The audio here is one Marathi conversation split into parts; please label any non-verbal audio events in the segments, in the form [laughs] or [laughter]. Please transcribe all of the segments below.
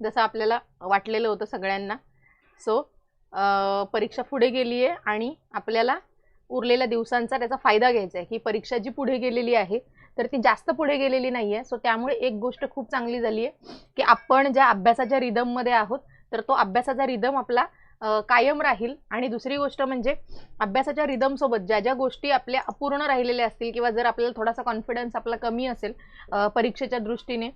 जसं आपल्याला वाटलेलं होतं सगळ्यांना. सो परीक्षा पुढे गेली आहे आणि आपल्याला उरलेल्या दिवसांचा त्याचा फायदा घ्यायचा आहे ही परीक्षा जी पुढे गेलेली आहे तर ती जास्त पुढे गेलेली नाही आहे सो त्यामुळे एक गोष्ट खूप चांगली झाली आहे की आपण ज्या अभ्यासाच्या रिदममध्ये आहोत तर तो अभ्यासाचा रिदम आपला कायम राहील. आणि दुसरी गोष्ट म्हणजे अभ्यासाच्या रिदमसोबत ज्या ज्या गोष्टी आपल्या अपूर्ण राहिलेल्या असतील किंवा जर आपल्याला थोडासा कॉन्फिडन्स आपला कमी असेल परीक्षेच्या दृष्टीने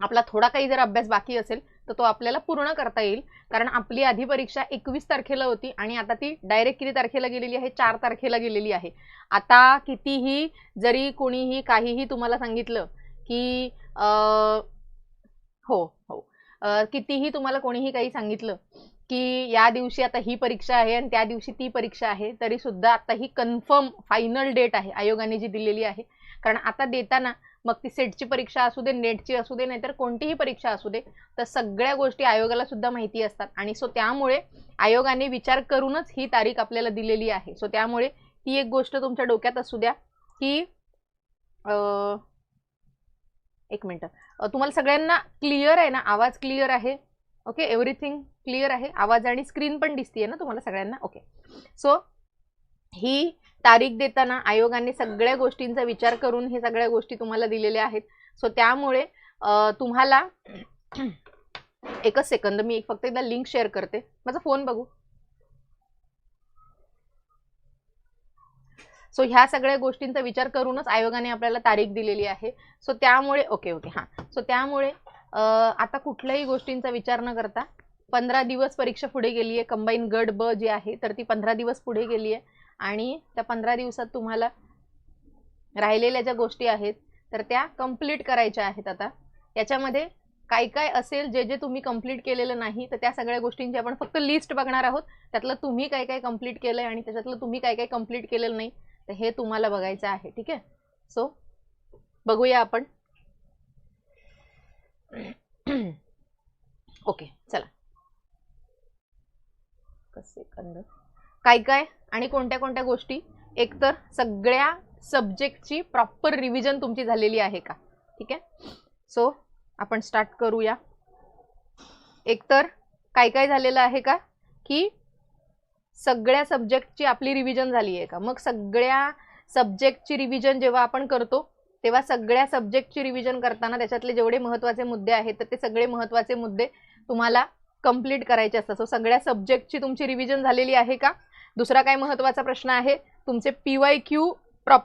आपला थोडा काही जर अभ्यास बाकी असेल तर तो आपल्याला पूर्ण करता येईल. कारण आपली आधी परीक्षा एकवीस तारखेला होती आणि आता ती डायरेक्ट किती तारखेला गेलेली आहे? चार तारखेला गेलेली आहे. आता कितीही जरी कोणीही काहीही तुम्हाला सांगितलं की हो हो. कितीही तुम्हाला कोणीही काही सांगितलं की या दिवशी आता ही परीक्षा आहे आणि त्या दिवशी ती परीक्षा आहे तरीसुद्धा आता ही कन्फर्म फायनल डेट आहे आयोगाने जी दिलेली आहे. कारण आता देताना मग ती सेटची परीक्षा असू दे नेटची असू दे नाहीतर कोणतीही परीक्षा असू दे तर सगळ्या गोष्टी आयोगाला सुद्धा माहिती असतात. आणि सो त्यामुळे आयोगाने विचार करूनच ही तारीख आपल्याला दिलेली आहे. सो त्यामुळे ती एक गोष्ट तुमच्या डोक्यात असू द्या की एक मिनटं. तुम्हाला सगळ्यांना क्लिअर आहे ना? आवाज क्लिअर आहे? ओके एव्हरीथिंग क्लिअर आहे? आवाज आणि स्क्रीन पण दिसतीये ना तुम्हाला सगळ्यांना? ओके सो ही तारीख देताना आयोगाने सगळ्या गोष्टींचा विचार करून हे सगळ्या गोष्टी तुम्हाला दिलेल्या आहेत. सो त्यामुळे तुम्हाला एकच सेकंद मी एक फक्त एकदा लिंक शेअर करते. माझा फोन बघू. सो ह्या सगळ्या गोष्टींचा विचार करूनच आयोगाने आपल्याला तारीख दिलेली आहे. सो त्यामुळे ओके ओके हां. सो त्यामुळे आता कुठल्याही गोष्टींचा विचार न करता पंधरा दिवस परीक्षा पुढे गेली आहे कंबाईन गट ब जी आहे तर ती पंधरा दिवस पुढे गेली आहे आणि त्या पंधरा दिवसात तुम्हाला राहिलेल्या ज्या गोष्टी आहेत तर त्या कंप्लीट करायच्या आहेत आता. याच्यामध्ये काय काय असेल जे जे तुम्ही कंप्लीट केलेलं नाही तर त्या सगळ्या गोष्टींची आपण फक्त लिस्ट बघणार आहोत. त्यातलं तुम्ही काय काय कंप्लीट केलंय आणि त्याच्यातलं तुम्ही काय काय कंप्लीट केलेलं नाही तर हे तुम्हाला बघायचं आहे ठीक आहे? सो बघूया आपण. [clears throat] ओके चला. कसे कंद? काय काय? आणि कोणत्या कोणत्या गोष्टी? एकतर सगळ्या सब्जेक्टची प्रॉपर रिव्हिजन तुमची झालेली आहे का? ठीक आहे? सो आपण स्टार्ट करूया. एकतर काय काय झालेलं आहे का? की सगळ्या सब्जेक्टची आपली रिव्हिजन झाली आहे का? मग सगळ्या सब्जेक्टची रिव्हिजन जेव्हा आपण करतो तेव्हा सगळ्या सब्जेक्टची रिव्हिजन करताना त्याच्यातले जेवढे महत्त्वाचे मुद्दे आहेत तर ते सगळे महत्त्वाचे मुद्दे तुम्हाला कंप्लीट करायचे असतात. सो सगळ्या सब्जेक्टची तुमची रिव्हिजन झालेली आहे का? दुसरा काय महत्त्वाचा प्रश्न आहे तुमचे P Y Q prop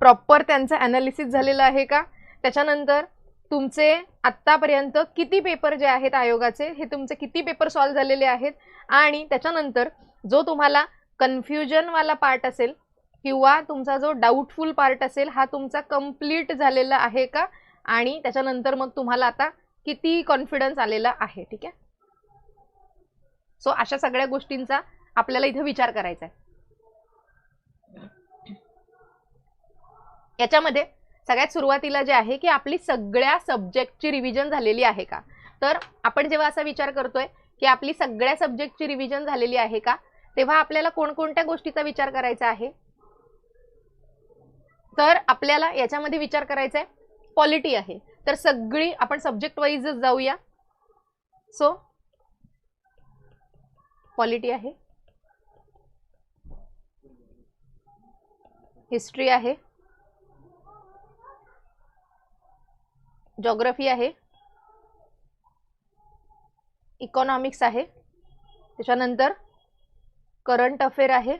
proper त्यांचं ॲनालिसिस झालेलं आहे का? त्याच्यानंतर तुमचे आत्तापर्यंत किती पेपर जे आहेत आयोगाचे हे तुमचे किती पेपर सॉल्व्ह झालेले आहेत? आणि त्याच्यानंतर जो तुम्हाला कन्फ्युजनवाला पार्ट असेल किंवा तुमचा जो डाऊटफुल पार्ट असेल हा तुमचा कंप्लीट झालेला आहे का? आणि त्याच्यानंतर मग तुम्हाला आता किती कॉन्फिडन्स आलेला आहे ठीक आहे? सो अशा सगळ्या गोष्टींचा आपल्याला इथे विचार करायचा आहे याच्यामध्ये सगळ्यात सुरुवातीला जे आहे की आपली सगळ्या सब्जेक्टची रिव्हिजन झालेली आहे का? तर आपण जेव्हा असा विचार करतोय की आपली सगळ्या सब्जेक्टची रिव्हिजन झालेली आहे का? तेव्हा आपल्याला कोणकोणत्या गोष्टीचा विचार करायचा आहे? तर आपल्याला याच्यामध्ये विचार करायचा आहे क्वालिटी आहे. तर सगळी आपण सब्जेक्ट वाईजच जाऊया. सो पॉलिटी आहे. हिस्ट्री आहे. जॉग्रफी आहे. इकॉनॉमिक्स आहे. त्याच्यानंतर करंट अफेअर आहे.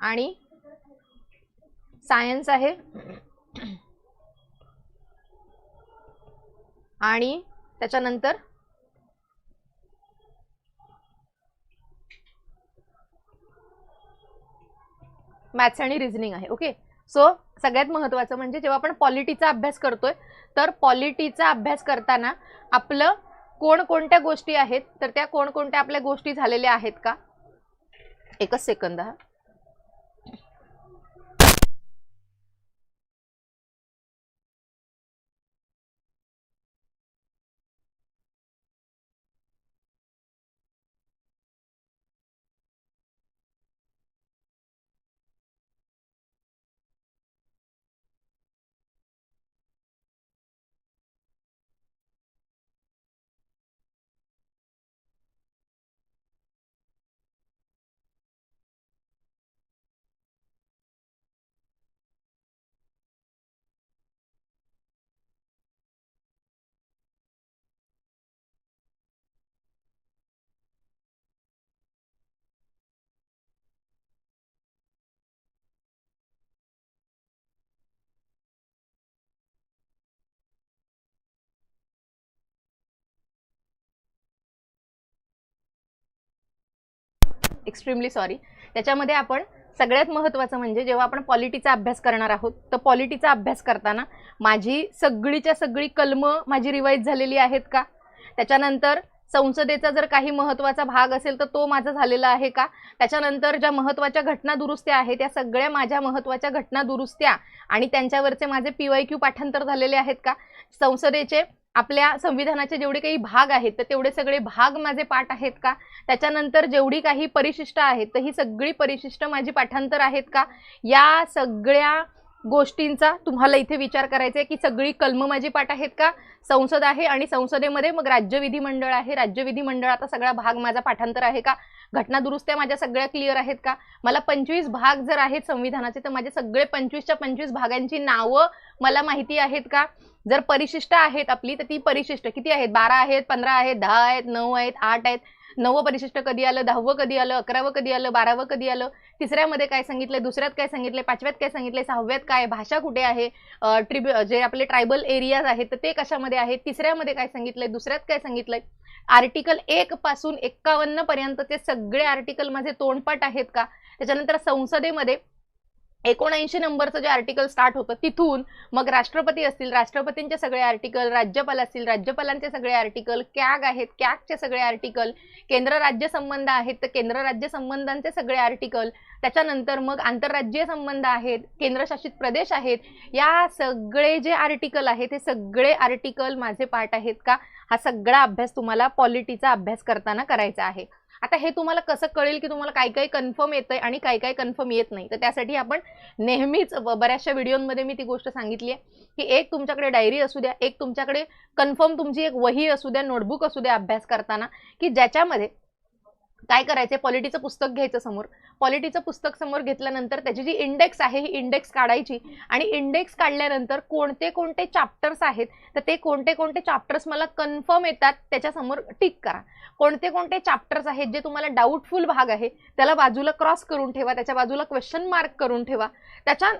आणि सायन्स आहे. आणि त्याच्यानंतर मॅथ्स आणि रिझनिंग आहे ओके सो सगळ्यात महत्त्वाचं म्हणजे जेव्हा आपण पॉलिटीचा अभ्यास करतोय तर पॉलिटीचा अभ्यास करताना आपलं कोणकोणत्या गोष्टी आहेत तर त्या कोणकोणत्या आपल्या गोष्टी झालेल्या आहेत का? एकच सेकंद हा. एक्स्ट्रीमली सॉरी त्याच्यामध्ये आपण सगळ्यात महत्त्वाचं म्हणजे जेव्हा आपण पॉलिटीचा अभ्यास करणार आहोत तर पॉलिटीचा अभ्यास करताना माझी सगळीच्या सगळी कलमं माझी रिवाईज झालेली आहेत का? त्याच्यानंतर संसदेचा जर काही महत्त्वाचा भाग असेल तर तो माझा झालेला आहे का? त्याच्यानंतर ज्या महत्त्वाच्या घटना दुरुस्त्या आहेत त्या सगळ्या माझ्या महत्त्वाच्या घटना दुरुस्त्या आणि त्यांच्यावरचे माझे पी वाय क्यू पाठांतर झालेले आहेत का? संसदेचे आपल्या संविधानाचे जेवढे काही भाग आहेत तर तेवढे सगळे भाग माझे पाठ आहेत का? त्याच्यानंतर जेवढी काही परिशिष्ट आहेत तर ही सगळी परिशिष्ट माझी पाठांतर आहेत का? या सगळ्या गोष्टींचा तुम्हाला इथे विचार करायचा आहे की सगळी कलम माझी पाठ आहेत का? संसद आहे आणि संसदेमध्ये मग राज्य विधिमंडळ आहे. राज्य विधिमंडळाचा सगळा भाग माझा पाठांतर आहे का? घटना दुरुस्त्या माझ्या सगळ्या क्लिअर आहेत का? मला पंचवीस भाग जर आहेत संविधानाचे तर माझे सगळे पंचवीसच्या पंचवीस भागांची नावं मला माहिती आहेत का? जर परिशिष्ट आहेत आपली तर ती परिशिष्ट किती आहेत? बारा आहेत पंधरा आहेत दहा आहेत नऊ आहेत आठ आहेत. नववं परिशिष्ट कधी आलं? दहावं कधी आलं? अकरावं कधी आलं? बारावं कधी आलं? तिसऱ्यामध्ये काय सांगितलं दुसऱ्यात काय सांगितलं पाचव्यात काय सांगितलं सहाव्यात काय? भाषा कुठे आहे? ट्रिब जे आपले ट्रायबल एरियाज आहेत तर ते कशामध्ये आहेत? तिसऱ्यामध्ये काय सांगितलंय? दुसऱ्यात काय सांगितलंय? आर्टिकल एक पासून एक्कावन्न पर्यंतचे सगळे आर्टिकल माझे तोंडपाठ आहेत का? त्याच्यानंतर संसदेमध्ये एकोणऐंशी नंबरचं जे आर्टिकल स्टार्ट होतं तिथून मग राष्ट्रपती असतील राष्ट्रपतींचे सगळे आर्टिकल राज्यपाल असतील राज्यपालांचे सगळे आर्टिकल कॅग आहेत कॅगचे सगळे आर्टिकल केंद्र राज्य संबंध आहेत तर केंद्र राज्य संबंधांचे सगळे आर्टिकल त्याच्यानंतर मग आंतरराज्यीय संबंध आहेत केंद्रशासित प्रदेश आहेत या सगळे जे आर्टिकल आहेत हे सगळे आर्टिकल माझे पार्ट आहेत का? हा सगळा अभ्यास तुम्हाला पॉलिटीचा अभ्यास करताना करायचा आहे. आता हे तुम्हाला कसं कळेल की तुम्हाला काय काय कन्फर्म येतंय आणि काय काय कन्फर्म येत नाही? तर त्यासाठी आपण नेहमीच बऱ्याचशा व्हिडिओमध्ये मी ती गोष्ट सांगितली आहे की एक तुमच्याकडे डायरी असू द्या एक तुमच्याकडे कन्फर्म तुमची एक वही असू द्या नोटबुक असू द्या अभ्यास करताना की ज्याच्यामध्ये काय करायचं पॉलिटीचं पुस्तक घ्यायचं समोर. पॉलिटीचं पुस्तक समोर घेतल्यानंतर त्याची जी इंडेक्स आहे ही इंडेक्स काढायची आणि इंडेक्स काढल्यानंतर कोणते कोणते चॅप्टर्स आहेत तर ते कोणते कोणते चॅप्टर्स मला कन्फर्म येतात त्याच्यासमोर टिक करा. कोणते कोणते चॅप्टर्स आहेत जे तुम्हाला डाऊटफुल भाग आहे त्याला बाजूला क्रॉस करून ठेवा त्याच्या बाजूला क्वेश्चन मार्क करून ठेवा. त्याच्या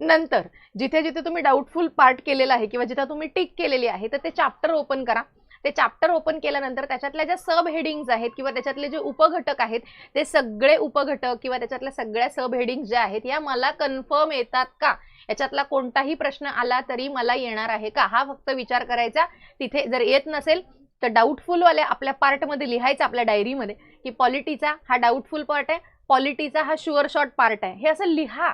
नंतर जिथे जिथे तुम्ही डाऊटफुल पार्ट केलेला आहे किंवा जिथे तुम्ही टिक केलेली आहे तर ते चॅप्टर ओपन करा. ते चॅप्टर ओपन केल्यानंतर त्याच्यातल्या ज्या सब हेडिंग्ज आहेत किंवा त्याच्यातले जे उपघटक आहेत ते सगळे उपघटक किंवा त्याच्यातल्या सगळ्या सब हेडिंग्ज ज्या आहेत या मला कन्फर्म येतात का? याच्यातला कोणताही प्रश्न आला तरी मला येणार आहे का? हा फक्त विचार करायचा. तिथे जर येत नसेल तर डाऊटफुलवाले आपल्या पार्टमध्ये लिहायचं आपल्या डायरीमध्ये की पॉलिटीचा हा डाऊटफुल पार्ट आहे पॉलिटीचा हा शुअर शॉर्ट पार्ट आहे. हे असं लिहा.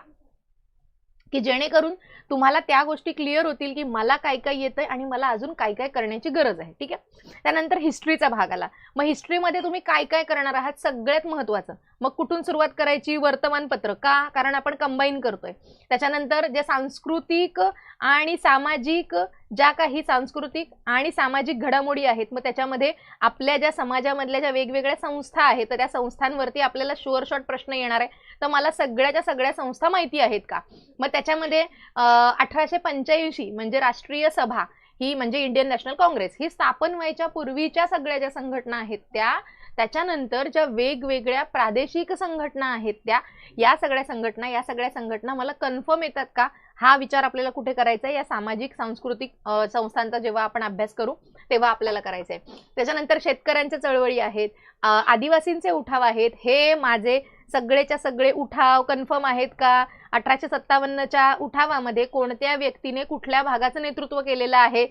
की जेणेकरून तुम्हाला त्या गोष्टी क्लिअर होतील की मला काय काय येतं आहे आणि मला अजून काय काय करण्याची गरज आहे ठीक आहे? त्यानंतर हिस्ट्रीचा भाग आला. मग हिस्ट्रीमध्ये तुम्ही काय काय करणार आहात सगळ्यात महत्त्वाचं मग कुठून सुरुवात करायची? वर्तमानपत्र का? कारण आपण कंबाईन करतोय. त्याच्यानंतर जे सांस्कृतिक आणि सामाजिक ज्या काही सांस्कृतिक आणि सामाजिक घडामोडी आहेत मग त्याच्यामध्ये आपल्या ज्या समाजामधल्या ज्या वेगवेगळ्या संस्था आहेत तर त्या संस्थांवरती आपल्याला शुअर शॉर्ट प्रश्न येणार आहे. तर मला सगळ्याच्या सगळ्या संस्था माहिती आहेत का? मग त्याच्यामध्ये अठराशे पंच्याऐंशी म्हणजे राष्ट्रीय सभा ही म्हणजे इंडियन नॅशनल काँग्रेस ही स्थापन व्हायच्या पूर्वीच्या सगळ्या ज्या संघटना आहेत त्या त्याच्यानंतर ज्या वेगवेगळ्या प्रादेशिक संघटना आहेत त्या या सगळ्या संघटना या सगळ्या संघटना मला कन्फर्म येतात का? हा विचार आपल्याला कुठे करायचा आहे? या सामाजिक सांस्कृतिक संस्थांचा जेव्हा आपण अभ्यास करू तेव्हा आपल्याला करायचं आहे त्याच्यानंतर शेतकऱ्यांच्या चळवळी आहेत. आदिवासींचे उठाव आहेत. हे माझे सगळेच्या सगळे उठाव कन्फर्म आहेत का? अठराशे सत्तावन्नच्या उठावामध्ये कोणत्या व्यक्तीने कुठल्या भागाचं नेतृत्व केलेलं आहे?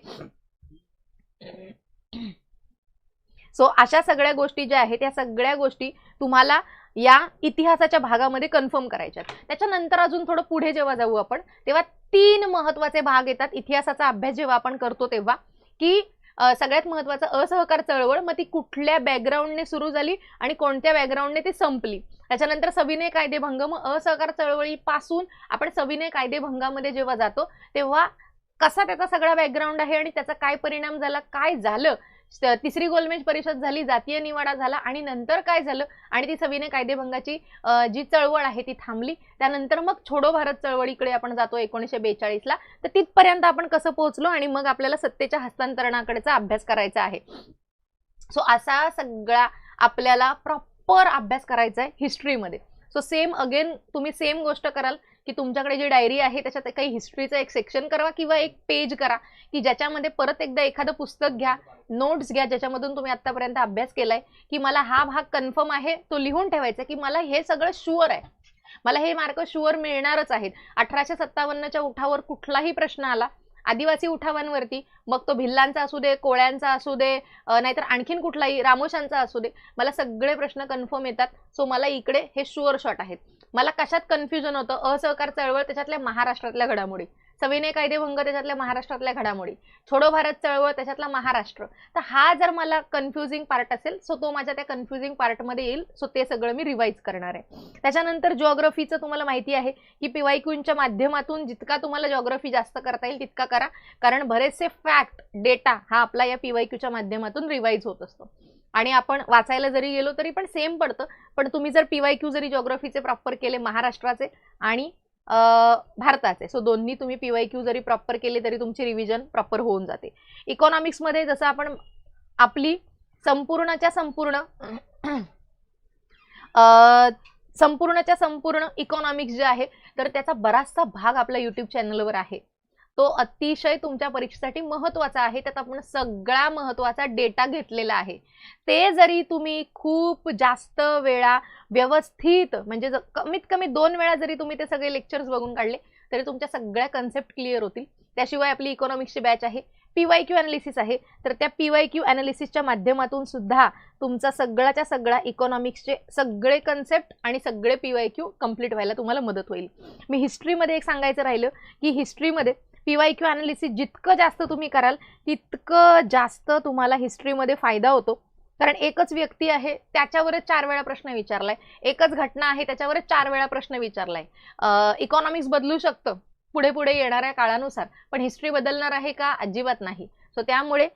सो अशा सगळ्या गोष्टी ज्या आहेत या सगळ्या गोष्टी तुम्हाला या इतिहासाच्या भागामध्ये कन्फर्म करायच्या त्याच्यानंतर अजून थोडं पुढे जेव्हा जाऊ आपण तेव्हा तीन महत्त्वाचे भाग येतात. इतिहासाचा अभ्यास जेव्हा आपण करतो तेव्हा की सगळ्यात महत्वाचं असहकार चळवळ मग ती कुठल्या बॅकग्राऊंडने सुरू झाली आणि कोणत्या बॅकग्राऊंडने ती संपली. त्याच्यानंतर सविनय कायदेभंग मग असहकार चळवळीपासून आपण सविनय कायदेभंगामध्ये जेव्हा जातो तेव्हा कसा त्याचा सगळा बॅकग्राऊंड आहे आणि त्याचा काय परिणाम झाला काय झालं तिसरी गोलमेज परिषद झाली जातीय निवाडा झाला आणि नंतर काय झालं? आणि ती सविनय कायदेभंगाची जी चळवळ आहे ती थांबली. त्यानंतर मग छोडो भारत चळवळीकडे आपण जातो एकोणीसशे बेचाळीसला तर तिथपर्यंत आपण कसं पोहोचलो आणि मग आपल्याला सत्तेच्या हस्तांतरणाकडेचा अभ्यास करायचा आहे? सो असा सगळा आपल्याला प्रॉपर अभ्यास करायचा आहे हिस्ट्रीमध्ये. सो सेम अगेन तुम्ही सेम गोष्ट कराल. की तुमच्याकडे जी डायरी आहे त्याच्यात काही हिस्ट्रीचं एक सेक्शन करा किंवा एक पेज करा की ज्याच्यामध्ये परत एकदा एखादं पुस्तक घ्या नोट्स घ्या ज्याच्यामधून तुम्ही आतापर्यंत अभ्यास केलाय की मला हा भाग कन्फर्म आहे तो लिहून ठेवायचा की मला हे सगळं शुअर आहे. मला हे मार्क शुअर मिळणारच आहेत. अठराशे सत्तावन्नच्या उठावर कुठलाही प्रश्न आला आदिवासी उठावांवरती मग तो भिल्लांचा असू दे कोळ्यांचा असू दे नाहीतर आणखीन कुठलाही रामोशांचा असू दे मला सगळे प्रश्न कन्फर्म येतात. सो मला इकडे हे शुअर शॉट आहेत. मला कशात कन्फ्युजन होतं? असहकार चळवळ त्याच्यातल्या महाराष्ट्रातल्या घडामोडी. सविनय कायदेभंग त्याच्यातल्या महाराष्ट्रातल्या घडामोडी. छोडो भारत चळवळ त्याच्यातला महाराष्ट्र. तर हा जर मला कन्फ्युजिंग पार्ट असेल सो तो माझ्या त्या कन्फ्युजिंग पार्टमध्ये येईल सो ते सगळं मी रिवाईज करणार आहे. त्याच्यानंतर जॉग्रफीचं तुम्हाला माहिती आहे की पीवाय क्यूच्या माध्यमातून जितका तुम्हाला जॉग्रफी जास्त करता येईल तितका करा. कारण बरेचसे फॅक्ट डेटा हा आपला या पीवाय क्यूच्या माध्यमातून रिवाईज होत असतो. आणि आपण वाचायला जरी गेलो तरी पण सेम पडतं. पण तुम्ही जर पीवाय क्यू जरी जॉग्रफीचे प्रॉपर केले महाराष्ट्राचे आणि भारताचे सो दोन्ही तुम्ही पीवाय क्यू जरी प्रॉपर केले तरी तुमची रिव्हिजन प्रॉपर होऊन जाते. इकॉनॉमिक्समध्ये जसं आपण आपली संपूर्णच्या संपूर्ण संपूर्णच्या संपूर्ण इकॉनॉमिक्स जे आहे तर त्याचा बराचसा भाग आपल्या युट्यूब चॅनलवर आहे. तो अतिशय तुमच्या परीक्षेसाठी महत्त्वाचा आहे. त्यात आपण सगळा महत्त्वाचा डेटा घेतलेला आहे. ते जरी तुम्ही खूप जास्त वेळा व्यवस्थित म्हणजे कमीत कमी दोन वेळा जरी तुम्ही ते सगळे लेक्चर्स बघून काढले तरी तुमच्या सगळ्या कन्सेप्ट क्लिअर होतील. त्याशिवाय आपली इकॉनॉमिक्सची बॅच आहे. पीवाय क्यू अनालिसिस आहे. तर त्या पीवाय क्यू अनालिसिसच्या माध्यमातून सुद्धा तुमचा सगळ्याच्या सगळा इकॉनॉमिक्सचे सगळे कन्सेप्ट आणि सगळे पीवाय क्यू कंप्लीट व्हायला तुम्हाला मदत होईल. मी हिस्ट्रीमध्ये एक सांगायचं राहिलं की हिस्ट्रीमध्ये पीवाय क्यू अनालिसिस जितकं जास्त तुम्ही कराल तितकं जास्त तुम्हाला हिस्ट्रीमध्ये फायदा होतो. कारण एकच व्यक्ती आहे त्याच्यावरच चार वेळा प्रश्न विचारलाय. एकच घटना आहे त्याच्यावरच चार वेळा प्रश्न विचारलाय. इकॉनॉमिक्स बदलू शकतं. पुढे पुढे येणाऱ्या काळानुसार. पण हिस्ट्री बदलणार आहे का? अजिबात नाही. सो त्यामुळे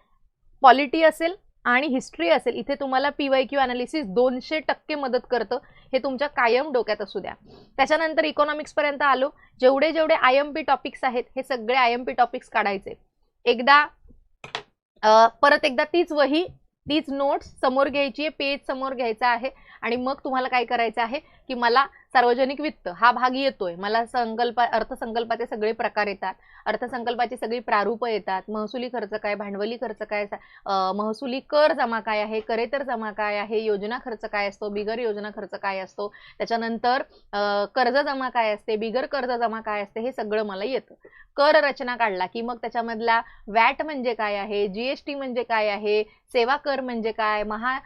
पॉलिटी असेल आणि हिस्ट्री असेल इथे तुम्हाला पी वाय क्यू अनालिसिस दोनशे टक्के मदत करतं. हे तुमच्या कायम डोक्यात असू द्या. त्याच्यानंतर इकॉनॉमिक्स पर्यंत आलो. जेवढे जेवढे आय एम पी टॉपिक्स आहेत हे सगळे आय एम पी टॉपिक्स काढायचे. एकदा परत एकदा तीच वही तीच नोट्स समोर घ्यायची आहे पेज समोर घ्यायचा आहे. आणि मग तुम्हाला काय करायचं आहे की मला सार्वजनिक वित्त हा भाग येतोय. मला संकल्प अर्थसंकल्पाचे सगळे प्रकार येतात. अर्थसंकल्पाची सगळी प्रारूप येतात. महसुली खर्च काय भांडवली खर्च काय महसुली कर जमा काय आहे करेतर जमा काय आहे योजना खर्च काय असतो बिगर योजना खर्च काय असतो त्याच्यानंतर कर्ज जमा काय असते बिगर कर्ज जमा काय असते हे सगळं मला येतं. कर रचना काढला की मग त्याच्यामधला वॅट म्हणजे काय आहे जीएसटी म्हणजे काय आहे सेवा कर म्हणजे काय महा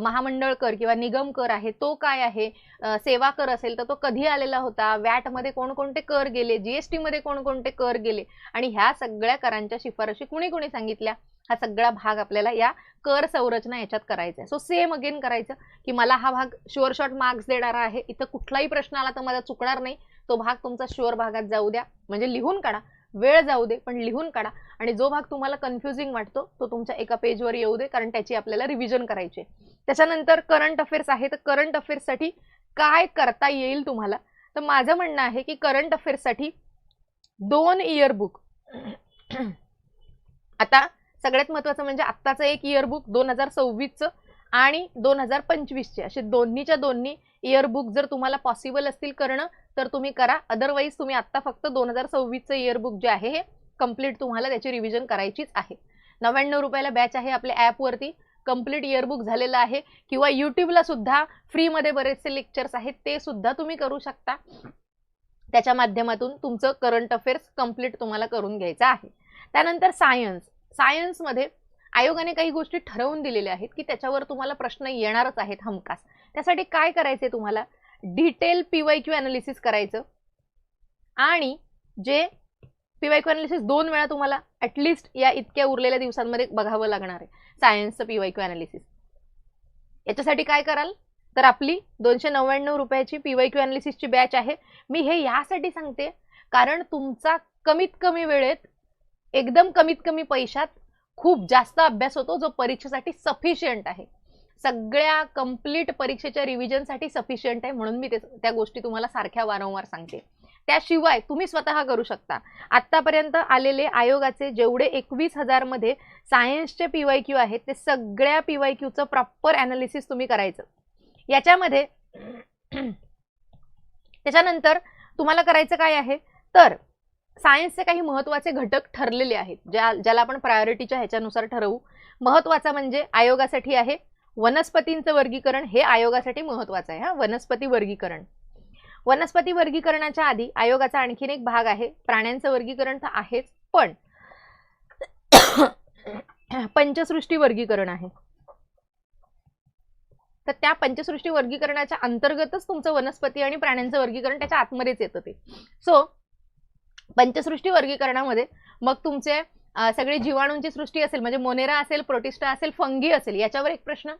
महामंडळ कर किंवा निगम कर आहे तो काय आहे सेवा कर असेल तर तो कधी आलेला होता? वॅटमध्ये कोणकोणते कर गेले? जीएसटी मध्ये कोणकोणते कर गेले? आणि ह्या सगळ्या करांच्या शिफारशी कुणी कुणी सांगितल्या? हा सगळा भाग आपल्याला या कर संरचना याच्यात करायचा आहे. सो सेम अगेन करायचं की मला हा भाग शुअर शॉर्ट मार्क्स देणारा आहे. इथं कुठलाही प्रश्न आला तर माझा चुकणार नाही. तो भाग तुमचा शुअर भागात जाऊ द्या. म्हणजे लिहून काढा. वेळ जाऊ दे पण लिहून काढा. आणि जो भाग तुम्हाला कन्फ्युजिंग वाटतो तो तुमच्या एका पेजवर येऊ दे कारण त्याची आपल्याला रिव्हिजन करायची आहे. त्याच्यानंतर करंट अफेअर्स आहे. तर करंट अफेअर्ससाठी काय करता येईल तुम्हाला? तर माझं म्हणणं आहे की करंट अफेअर्ससाठी दोन इयरबुक [clears throat] आता सगळ्यात महत्वाचं म्हणजे आत्ताचं एक इयरबुक दोन हजार सव्वीसचं आणि दोन हजार पंचवीसचे. असे दोन्हीच्या दोन्ही इयरबुक जर तुम्हाला पॉसिबल असतील करणं तर तुम्ही करा. अदरवाईज तुम्ही आत्ता फक्त दोन हजार सव्वीसचं इयरबुक जे आहे हे कंप्लीट तुम्हाला त्याची रिव्हिजन करायचीच आहे. नव्याण्णव रुपयाला बॅच आहे आपल्या ॲपवरती कंप्लीट इयरबुक झालेलं आहे. किंवा यूट्यूबला सुद्धा फ्रीमध्ये बरेचसे लेक्चर्स आहेत. ते सुद्धा तुम्ही करू शकता. त्याच्या माध्यमातून तुमचं करंट अफेअर्स कंप्लीट तुम्हाला करून घ्यायचं आहे. त्यानंतर सायन्स सायन्समध्ये आयोगाने काही गोष्टी ठरवून दिलेल्या आहेत की त्याच्यावर तुम्हाला प्रश्न येणारच आहेत हमखास. त्यासाठी काय करायचे तुम्हाला? Detail P Y Q analysis करायचं. आणि जे पीवाय अनालिसिस दोन वेळा तुम्हाला ॲटलिस्ट या इतक्या उरलेल्या दिवसांमध्ये बघावं लागणार आहे. सायन्सचं पीवाय क्यू अनालिसिस याच्यासाठी काय कराल? तर आपली दोनशे नव्याण्णव रुपयाची पीवायक्यू अनालिसिसची बॅच आहे. मी हे यासाठी सांगते कारण तुमचा कमीत कमी वेळेत एकदम कमीत कमी पैशात खूप जास्त अभ्यास होतो जो परीक्षेसाठी सफिशियंट आहे. सगळ्या कंप्लीट परीक्षेच्या रिव्हिजनसाठी सफिशियंट आहे म्हणून मी ते त्या गोष्टी तुम्हाला सारख्या वारंवार सांगते. त्याशिवाय तुम्ही स्वतः करू शकता. आत्तापर्यंत आलेले आयोगाचे जेवढे एकवीस हजारमध्ये पी पीवाय क्यू आहेत ते सगळ्या पीवाय क्यूचं प्रॉपर ॲनालिसिस तुम्ही करायचं. याच्यामध्ये त्याच्यानंतर तुम्हाला करायचं काय आहे? तर सायन्सचे काही महत्त्वाचे घटक ठरलेले आहेत ज्या ज्याला आपण प्रायोरिटीच्या ह्याच्यानुसार ठरवू. महत्त्वाचा म्हणजे आयोगासाठी आहे वनस्पतींचं वर्गीकरण हे आयोगासाठी महत्त्वाचं आहे हा वनस्पती वर्गीकरण. वनस्पती वर्गीकरणाच्या आधी आयोगाचा आणखीन एक भाग आहे. प्राण्यांचं वर्गीकरण तर आहेच पण [coughs] पंचसृष्टी वर्गीकरण आहे. तर त्या पंचसृष्टी वर्गीकरणाच्या अंतर्गतच तुमचं वनस्पती आणि प्राण्यांचं वर्गीकरण त्याच्या आतमध्येच येतं ते. सो पंचसृष्टी वर्गीकरणामध्ये मग तुमचे सगळे जीवाणूंची सृष्टी असेल म्हणजे मोनेरा असेल प्रोटिस्टा असेल फंगी असेल याच्यावर एक प्रश्न.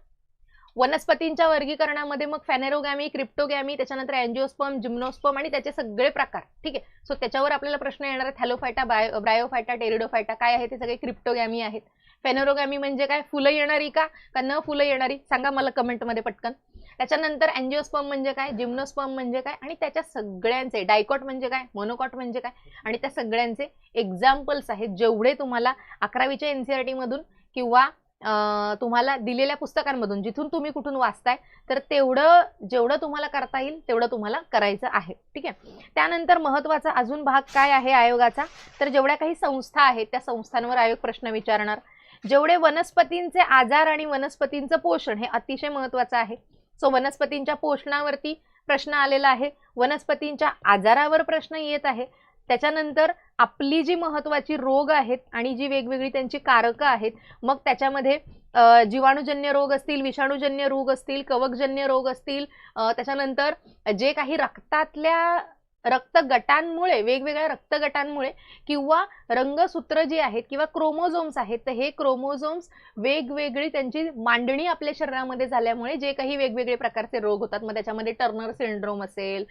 वनस्पतींच्या वर्गीकरणामध्ये मग फॅनेरोगॅमी क्रिप्टोगॅमी त्याच्यानंतर अँजिओस्पम जिम्नोस्पर्म आणि त्याचे सगळे प्रकार. ठीक आहे? सो त्याच्यावर आपल्याला प्रश्न येणार आहे थॅलोफायटा बायो ब्रायोफायटा टेरिडोफायटा काय आहे ते सगळे क्रिप्टोगॅमी आहेत. फॅनेरोगॅमी म्हणजे काय? फुलं येणारी का? का न फुलं येणारी? सांगा मला कमेंटमध्ये पटकन. त्याच्यानंतर अँजिओस्पर्म म्हणजे काय? जिम्नोस्पर्म म्हणजे काय? आणि त्याच्या सगळ्यांचे डायकॉट म्हणजे काय? मोनोकॉट म्हणजे काय? आणि त्या सगळ्यांचे एक्झाम्पल्स आहेत जेवढे तुम्हाला अकरावीच्या एन सी आर टीमधून किंवा तुम्हाला दिलेल्या पुस्तकांमधून जिथून तुम्ही कुठून वाचताय तर तेवढं जेवढं तुम्हाला करता येईल तेवढं तुम्हाला करायचं आहे. ठीक आहे? त्यानंतर महत्त्वाचा अजून भाग काय आहे आयोगाचा? तर जेवढ्या काही संस्था आहेत त्या संस्थांवर आयोग प्रश्न विचारणार. जेवढे वनस्पतींचे आजार आणि वनस्पतींचं पोषण हे अतिशय महत्त्वाचं आहे. सो वनस्पतींच्या पोषणावरती प्रश्न आलेला आहे. वनस्पतींच्या आजारावर प्रश्न येत आहे. त्याच्यानंतर आपली जी महत्त्वाची रोग आहेत आणि जी वेगवेगळी त्यांची कारकं आहेत मग त्याच्यामध्ये जीवाणूजन्य रोग असतील विषाणूजन्य रोग असतील कवकजन्य रोग असतील त्याच्यानंतर जे काही रक्तातल्या रक्तगटांमुळे वेगवेगळ्या रक्तगटांमुळे किंवा रंगसूत्र जी आहेत किंवा क्रोमोझोम्स आहेत तर हे क्रोमोझोम्स वेगवेगळी त्यांची मांडणी आपल्या शरीरामध्ये झाल्यामुळे जे काही वेगवेगळे प्रकारचे रोग होतात मग त्याच्यामध्ये टर्नर सिंड्रोम असेल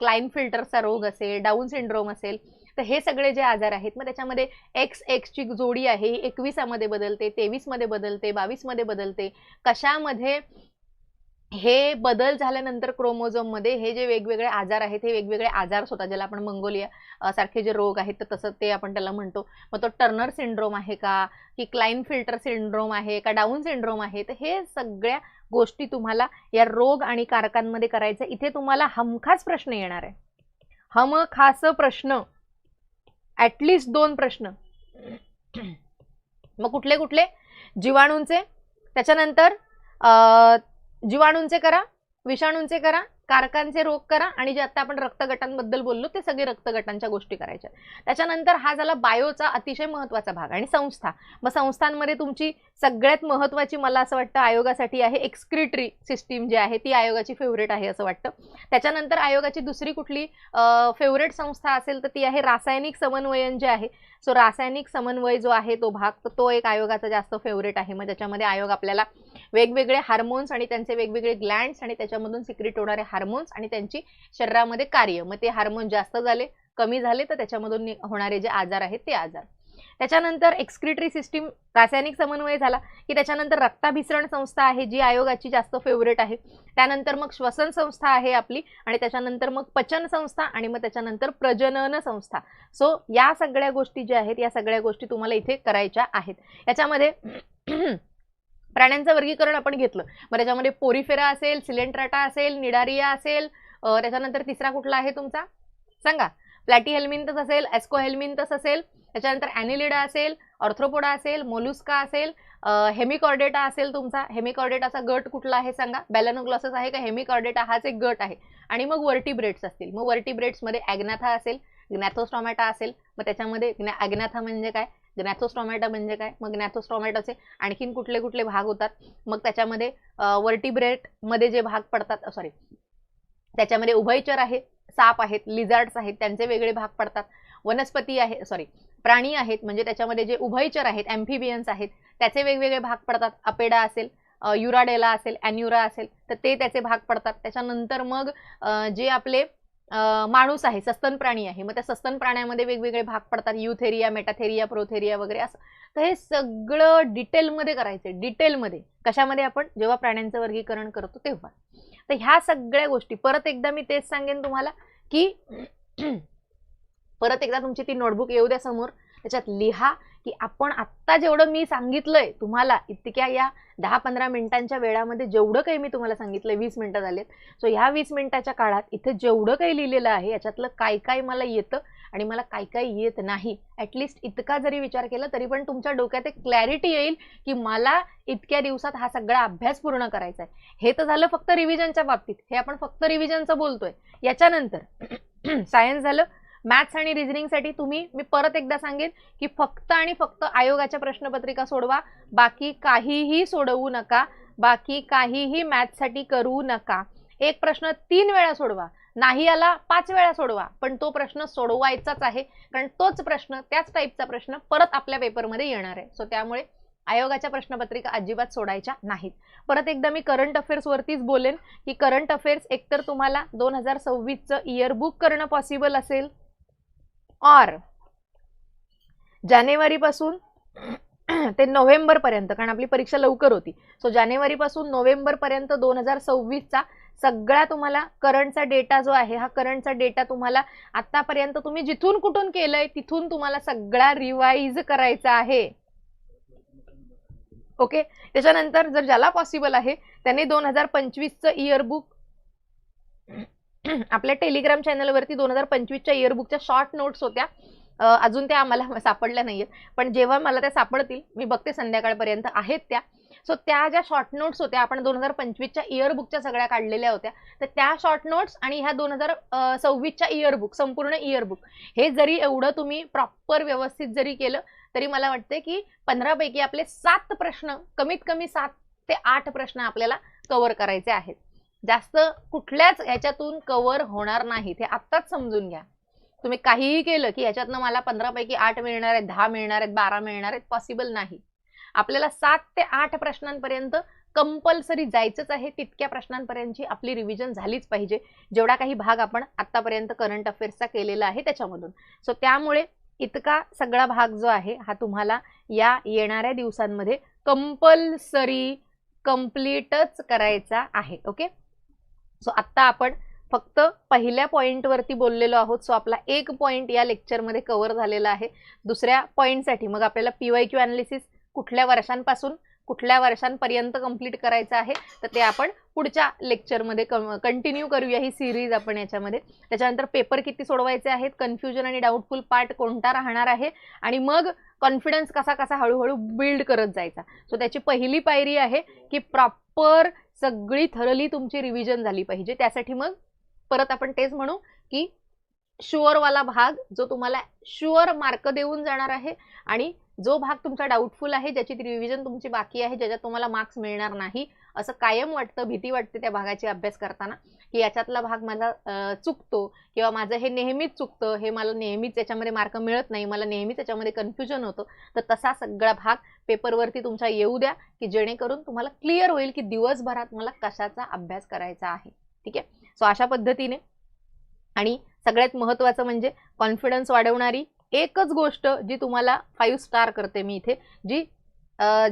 क्लाइन फिल्टरचा रोग असेल डाऊन सिंड्रोम असेल तर हे सगळे जे आजार आहेत मग त्याच्यामध्ये एक्स एक्सची जोडी आहे ही एकवीसामध्ये बदलते तेवीसमध्ये बदलते बावीसमध्ये बदलते. कशामध्ये हे बदल झाल्यानंतर क्रोमोझोममध्ये हे जे वेगवेगळे आजार आहेत हे वेगवेगळे आजार होतात ज्याला आपण मंगोलिया सारखे जे रोग आहेत तर तसं ते आपण त्याला म्हणतो. मग तो टर्नर सिंड्रोम आहे का की क्लाईन फिल्टर सिंड्रोम आहे का डाऊन सिंड्रोम आहे तर हे सगळ्या गोष्टी तुम्हाला या रोग आणि कारकांमध्ये करायचं इथे तुम्हाला हमखास प्रश्न येणार आहे. हम खास प्रश्न ॲटलिस्ट दोन प्रश्न. मग कुठले कुठले? जीवाणूंचे. त्याच्यानंतर जीवाणूंचे करा. विषाणूंचे करा कारकांचे रोग करा आणि जे आता आपण रक्तगटांबद्दल बोललो ते सगळे रक्तगटांच्या गोष्टी करायच्या. त्याच्यानंतर हा झाला बायोचा अतिशय महत्त्वाचा भाग आणि संस्था. मग संस्थांमध्ये तुमची सगळ्यात महत्त्वाची मला असं वाटतं आयोगासाठी आहे एक्सक्रिटरी सिस्टीम जी आहे ती आयोगाची फेवरेट आहे असं वाटतं. त्याच्यानंतर आयोगाची दुसरी कुठली फेवरेट संस्था असेल तर ती आहे रासायनिक समन्वयन जे आहे. सो रासायनिक समन्वय जो आहे तो भाग तर तो एक आयोगाचा जास्त फेवरेट आहे. मग त्याच्यामध्ये आयोग आपल्याला वेगवेगळे हार्मोन्स आणि त्यांचे वेगवेगळे ग्लँड्स आणि त्याच्यामधून सिक्रेट होणारे हार्मोन्स आणि त्यांची शरीरामध्ये कार्य. मग ते हार्मोन जास्त झाले कमी झाले तर त्याच्यामधून नि- होणारे जे आजार आहेत ते आजार. त्याच्यानंतर एक्सक्रिटरी सिस्टीम रासायनिक समन्वय झाला की त्याच्यानंतर रक्ताभिसरण संस्था आहे जी आयोगाची जास्त फेवरेट आहे. त्यानंतर मग श्वसन संस्था आहे आपली आणि त्याच्यानंतर मग पचन संस्था आणि मग त्याच्यानंतर प्रजनन संस्था. सो या सगळ्या गोष्टी ज्या आहेत या सगळ्या गोष्टी तुम्हाला इथे करायच्या आहेत. याच्यामध्ये प्राण्यांचं वर्गीकरण आपण घेतलं. मग त्याच्यामध्ये पोरिफेरा असेल सिलेंट्राटा असेल निडारिया असेल त्याच्यानंतर तिसरा कुठला आहे तुमचा? सांगा. प्लॅटी हेल्मिंतस असेल एस्को हेल्मिंतस असेल त्याच्यानंतर ॲनिलिडा असेल ऑर्थ्रोपोडा असेल मोलुस्का असेल हेमिकॉर्डेटा असेल तुमचा. हेमिकॉर्डेटाचा गट कुठला आहे सांगा. बॅलॅनोग्लॉसस आहे का? हेमिकॉर्डेटा हाच एक गट आहे. आणि मग वर्टिब्रेट्स असतील. मग वर्टिब्रेट्समध्ये ॲग्नाथा असेल ग्नॅथोस्टॉमॅटा असेल. मग त्याच्यामध्ये ॲग्नाथा म्हणजे काय? ग्नॅथोस्टॉमॅटा म्हणजे काय? मग ग्नॅथोस्टॉमॅटाचे आणखीन कुठले कुठले भाग होतात? मग त्याच्यामध्ये वर्टिब्रेटमध्ये जे भाग पडतात सॉरी त्याच्यामध्ये उभयचर आहे साप आहेत लिझार्ड्स आहेत त्यांचे वेगळे भाग पडतात. वनस्पती आहे सॉरी प्राणी आहेत म्हणजे त्याच्यामध्ये जे उभयचर आहेत एम्फिबियन्स आहेत त्याचे वेगवेगळे भाग पडतात. अपेडा असेल युराडेला असेल ॲन्युरा असेल तर ते त्याचे भाग पडतात. त्याच्यानंतर मग जे आपले माणूस आहे सस्तन प्राणी आहे. मग त्या सस्तन प्राण्यामध्ये वेगवेगळे भाग पडतात. युथेरिया मेटाथेरिया प्रोथेरिया वगैरे असं. तर हे सगळं डिटेलमध्ये करायचं डिटेलमध्ये. कशामध्ये आपण? जेव्हा प्राण्यांचं वर्गीकरण करतो तेव्हा. तर ह्या सगळ्या गोष्टी. परत एकदा मी तेच सांगेन तुम्हाला की [clears throat] परत एकदा तुमची ती नोटबुक येऊ द्या समोर. त्याच्यात लिहा. की आपण आत्ता जेवढं मी सांगितलंय तुम्हाला इतक्या या दहा पंधरा मिनिटांच्या वेळामध्ये जेवढं काही मी तुम्हाला सांगितलंय वीस मिनिटं झालेत. सो ह्या वीस मिनिटाच्या काळात इथे जेवढं काही लिहिलेलं आहे याच्यातलं काय काय मला येतं आणि मला काय काय येत नाही ॲटलिस्ट इतका जरी विचार केला तरी पण तुमच्या डोक्यात एक क्लॅरिटी येईल की मला इतक्या दिवसात हा सगळा अभ्यास पूर्ण करायचा आहे. हे तर झालं फक्त रिव्हिजनच्या बाबतीत. हे आपण फक्त रिव्हिजनचं बोलतोय. याच्यानंतर [clears throat] सायन्स झालं मॅथ्स आणि रिझनिंगसाठी तुम्ही मी परत एकदा सांगेन की फक्त आणि फक्त आयोगाच्या प्रश्नपत्रिका सोडवा. बाकी काहीही सोडवू नका. बाकी काहीही मॅथ्ससाठी करू नका. एक प्रश्न तीन वेळा सोडवा. नाही आला पाच वेळा सोडवा. पण तो प्रश्न सोडवायचाच आहे. कारण तोच प्रश्न त्याच टाईपचा प्रश्न परत आपल्या पेपरमध्ये येणार आहे. सो त्यामुळे आयोगाच्या प्रश्नपत्रिका अजिबात सोडायच्या नाहीत. परत एकदा मी करंट अफेअर्स वरतीच बोलेन की करंट अफेअर्स एकतर तुम्हाला दोन हजार सव्वीसचं इयर बुक करणं पॉसिबल असेल. ऑर जानेवारीपासून [clears throat] ते नोव्हेंबर पर्यंत कारण आपली परीक्षा लवकर होती. सो जानेवारीपासून नोव्हेंबर पर्यंत दोन हजार सव्वीसचा सगळा तुम्हाला करंटचा डेटा जो आहे हा करंटचा डेटा तुम्हाला आतापर्यंत तुम्ही जिथून कुठून केलंय तिथून तुम्हाला सगळा रिवाईज करायचा आहे. ओके त्याच्यानंतर जर ज्याला पॉसिबल आहे त्याने दोन हजार पंचवीसचं इयर बुक [clears throat] आपल्या टेलिग्राम चॅनलवरती दोन हजार पंचवीसच्या इयरबुकच्या शॉर्ट नोट्स होत्या. अजून त्या आम्हाला [laughs] सापडल्या नाही आहेत पण जेव्हा मला त्या सापडतील मी बघते संध्याकाळपर्यंत आहेत त्या. सो त्या ज्या शॉर्ट नोट्स होत्या आपण दोन हजार पंचवीसच्या इयरबुकच्या सगळ्या काढलेल्या होत्या. तर त्या शॉर्ट नोट्स आणि ह्या दोन हजार सव्वीसच्या इयरबुक संपूर्ण इयरबुक हे जरी एवढं तुम्ही प्रॉपर व्यवस्थित जरी केलं तरी मला वाटते की पंधरापैकी आपले सात प्रश्न कमीत कमी सात ते आठ प्रश्न आपल्याला कव्हर करायचे आहेत. जास्त कुठल्याच ह्याच्यातून कव्हर होणार नाही. हे आत्ताच समजून घ्या. तुम्ही काहीही केलं की ह्याच्यातनं मला पंधरापैकी आठ मिळणार आहेत दहा मिळणार आहेत बारा मिळणार आहेत पॉसिबल नाही. आपल्याला सात ते आठ प्रश्नांपर्यंत कंपल्सरी जायचंच आहे. तितक्या प्रश्नांपर्यंतची आपली रिव्हिजन झालीच पाहिजे. जेवढा काही भाग आपण आतापर्यंत करंट अफेअर्सचा केलेला आहे त्याच्यामधून. सो त्यामुळे इतका सगळा भाग जो आहे हा तुम्हाला या येणाऱ्या दिवसांमध्ये कंपल्सरी कम्प्लीटच करायचा आहे. ओके सो आत्ता आपण फक्त पहिल्या पॉईंटवरती बोललेलो आहोत. सो आपला एक पॉईंट या लेक्चरमध्ये कवर झालेला आहे. दुसऱ्या पॉईंटसाठी मग आपल्याला पी वाय क्यू अनालिसिस कुठल्या वर्षांपासून कुठल्या वर्षांपर्यंत कंप्लीट करायचं आहे? तर ते आपण पुढच्या लेक्चरमध्ये कंटिन्यू करूया ही सिरीज आपण याच्यामध्ये. त्याच्यानंतर पेपर किती सोडवायचे आहेत? कन्फ्युजन आणि डाऊटफुल पार्ट कोणता राहणार आहे? आणि मग कॉन्फिडन्स कसा कसा हळूहळू बिल्ड करत जायचा? सो त्याची पहिली पायरी आहे की प्रॉपर सगळी थरली तुमची रिव्हिजन झाली पाहिजे. त्यासाठी मग परत आपण तेच म्हणू की शुअरवाला भाग जो तुम्हाला शुअर मार्क देऊन जाणार आहे आणि जो भाग तुमचा डाऊटफुल आहे ज्याची रिव्हिजन तुमची बाकी आहे ज्याच्यात तुम्हाला मार्क्स मिळणार नाही असं कायम वाटतं भीती वाटते त्या भागाची अभ्यास करताना. की याच्यातला भाग माझा चुकतो किंवा माझं हे नेहमीच चुकतं हे मला नेहमीच याच्यामध्ये मार्क मिळत नाही मला नेहमीच याच्यामध्ये कन्फ्युजन होतं तर तसा सगळा भाग पेपरवरती तुमच्या येऊ द्या की जेणेकरून तुम्हाला क्लिअर होईल की दिवसभरात मला कशाचा अभ्यास करायचा आहे. ठीक आहे? सो अशा पद्धतीने आणि सगळ्यात महत्त्वाचं म्हणजे कॉन्फिडन्स वाढवणारी एकच गोष्ट जी तुम्हाला फाईव्ह स्टार करते मी इथे जी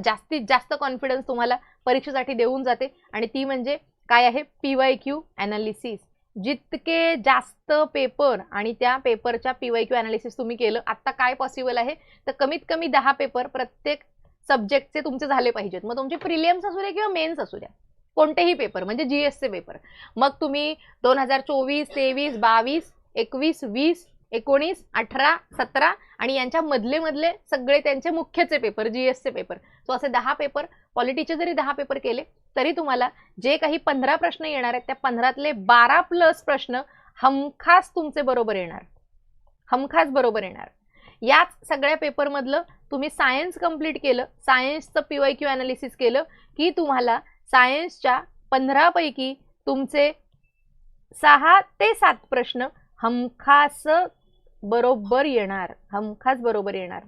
जास्तीत जास्त कॉन्फिडन्स तुम्हाला परीक्षेसाठी देऊन जाते आणि ती म्हणजे काय आहे? पी वाय क्यू ॲनालिसिस जितके जास्त पेपर आणि त्या पेपरच्या पी वाय क्यू ॲनालिसिस तुम्ही केलं आत्ता काय पॉसिबल आहे? तर कमीत कमी दहा पेपर प्रत्येक सब्जेक्टचे तुमचे झाले पाहिजेत. मग तुमचे प्रिलियम्स असू द्या किंवा मेन्स असू द्या. कोणतेही पेपर म्हणजे जी एसचे पेपर मग तुम्ही दोन हजार चोवीस तेवीस बावीस एकवीस वीस एकोणीस अठरा सतरा आणि यांच्या मधले मधले सगळे त्यांचे मुख्यचे पेपर जी एसचे पेपर सो असे दहा पेपर पॉलिटीचे जरी दहा पेपर केले तरी तुम्हाला जे काही पंधरा प्रश्न येणार आहेत त्या पंधरातले बारा प्लस प्रश्न हमखास तुमचे बरोबर येणार. हमखास बरोबर येणार. याच सगळ्या पेपरमधलं तुम्ही सायन्स कंप्लीट केलं सायन्सचं पी वाय क्यू अनालिसिस केलं की तुम्हाला सायन्सच्या पंधरापैकी तुमचे सहा ते सात प्रश्न हमखास बरोबर येणार. हमखास बरोबर येणार.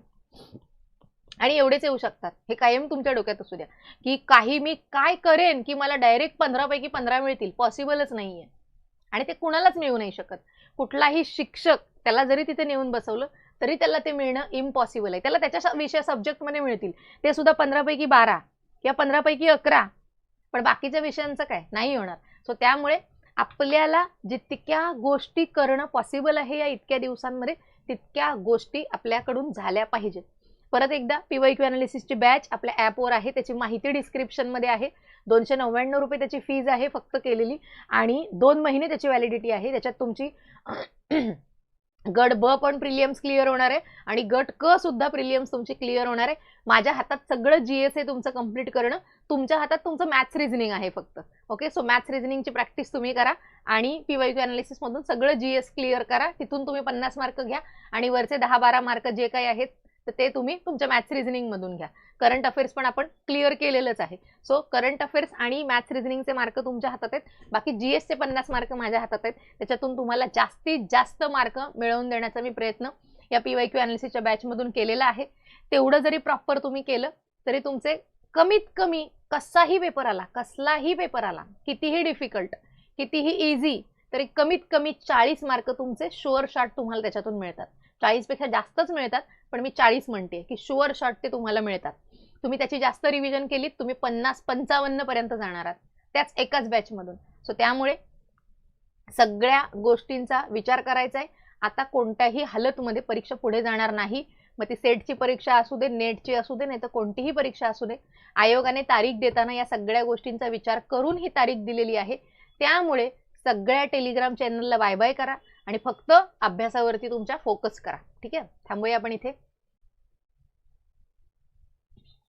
आणि एवढेच येऊ शकतात. हे कायम तुमच्या डोक्यात असू द्या. की काही मी काय करेन की मला डायरेक्ट पंधरापैकी पंधरा मिळतील पॉसिबलच नाहीये. आणि ते कुणालाच मिळू नाही शकत. कुठलाही शिक्षक त्याला जरी तिथे नेऊन बसवलं तरी त्याला ते मिळणं इम्पॉसिबल आहे. त्याला त्याच्या विषय सब्जेक्टमध्ये मिळतील. ते सुद्धा पंधरापैकी बारा किंवा पंधरापैकी अकरा. पण बाकीच्या विषयांचं काय? नाही होणार. सो त्यामुळे आपल्याला जितक्या गोष्टी करणं पॉसिबल आहे या इतक्या दिवसांमध्ये तितक्या गोष्टी आपल्याकडून झाल्या पाहिजेत. परत एकदा पीवाय क्यू अनालिसिसची बॅच आपल्या ॲपवर आहे त्याची माहिती डिस्क्रिप्शनमध्ये आहे. दोनशे नव्याण्णव रुपये त्याची फीज आहे फक्त केलेली आणि दोन महिने त्याची व्हॅलिडिटी आहे. त्याच्यात तुमची गट ब पण प्रिलियम्स क्लिअर होणार आहे आणि गट क सुद्धा प्रिलियम्स तुमची क्लिअर होणार आहे. माझ्या हातात सगळं जी एस आहे तुमचं कंप्लीट करणं. तुमच्या हातात तुमचं मॅथ्स रिझनिंग आहे फक्त. ओके सो मॅथ्स रिझनिंगची प्रॅक्टिस तुम्ही करा आणि पी वाय क्यू अनालिसिसमधून सगळं जी एस क्लिअर करा. तिथून तुम्ही पन्नास मार्क घ्या आणि वरचे दहा बारा मार्क जे काही आहेत तर ते तुम्ही तुमच्या मॅथ्स रिझनिंगमधून घ्या. करंट अफेअर्स पण आपण क्लिअर केलेलंच आहे. सो करंट अफेअर्स आणि मॅथ्स रिझनिंगचे मार्क तुमच्या हातात आहेत. बाकी जी एसचे पन्नास मार्क माझ्या हातात आहेत. त्याच्यातून तुम्हाला जास्तीत जास्त मार्क मिळवून देण्याचा मी प्रयत्न या पी वाय क्यू अनालिसिसच्या बॅचमधून केलेला आहे. तेवढं जरी प्रॉपर तुम्ही केलं तरी तुमचे कमीत कमी कसाही पेपर आला कसलाही पेपर आला कितीही डिफिकल्ट कितीही इझी तरी कमीत कमी चाळीस मार्क तुमचे शुअर शॉट तुम्हाला त्याच्यातून मिळतात. चाळीसपेक्षा जास्तच मिळतात पण मी चाळीस म्हणते की शुअर शॉट ते तुम्हाला मिळतात. तुम्ही त्याची जास्त रिव्हिजन केलीत तुम्ही पन्नास पंचावन्न पर्यंत जाणार आहात. त्याच एकाच बॅचमधून सो त्यामुळे सगळ्या गोष्टींचा विचार करायचा आहे आता कोणत्याही हालतमध्ये परीक्षा पुढे जाणार नाही. मग ती सेटची परीक्षा असू दे नेटची असू दे नाही तर कोणतीही परीक्षा असू दे आयोगाने तारीख देताना या सगळ्या गोष्टींचा विचार करून ही तारीख दिलेली आहे. त्यामुळे सगळ्या टेलिग्राम चॅनलला बाय बाय करा. आणि फक्त अभ्यासावरती तुमच्या फोकस करा. ठीक आहे? थांबूया आपण इथे.